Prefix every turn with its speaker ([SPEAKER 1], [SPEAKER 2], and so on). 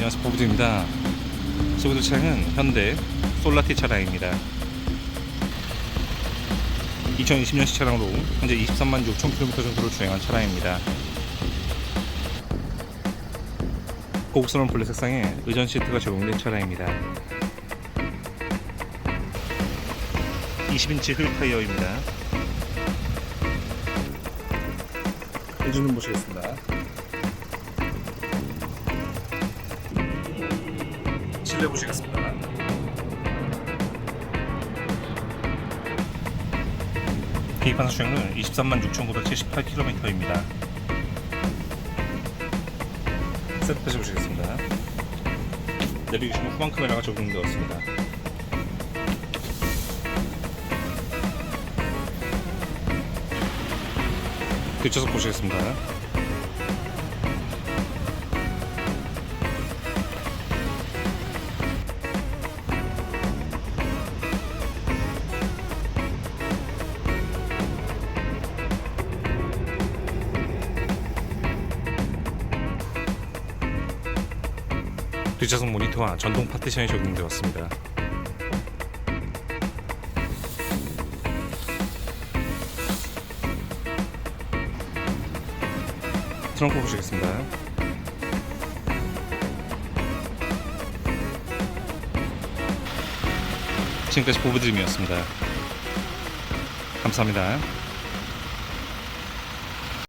[SPEAKER 1] 안녕하세요. 보부드입니다. 소부드 차량은 현대 솔라티 차량입니다. 2020년식 차량으로 현재 23만 6천 km 정도를 주행한 차량입니다. 고급스러운 블랙 색상에 의전 시트가 적용된 차량입니다. 20인치 휠 타이어입니다. 엔진 좀 보시겠습니다 실내 보시겠습니다. 계기판 주행은 23만 6,978km입니다. 세트까지 보시겠습니다. 내비게이션 후방 카메라가 적용되었습니다. 뒷좌석 보시겠습니다. 뒷좌석 모니터와 전동 파티션이 적용되었습니다. 트렁크 보시겠습니다. 지금까지 보부드림이었습니다. 감사합니다.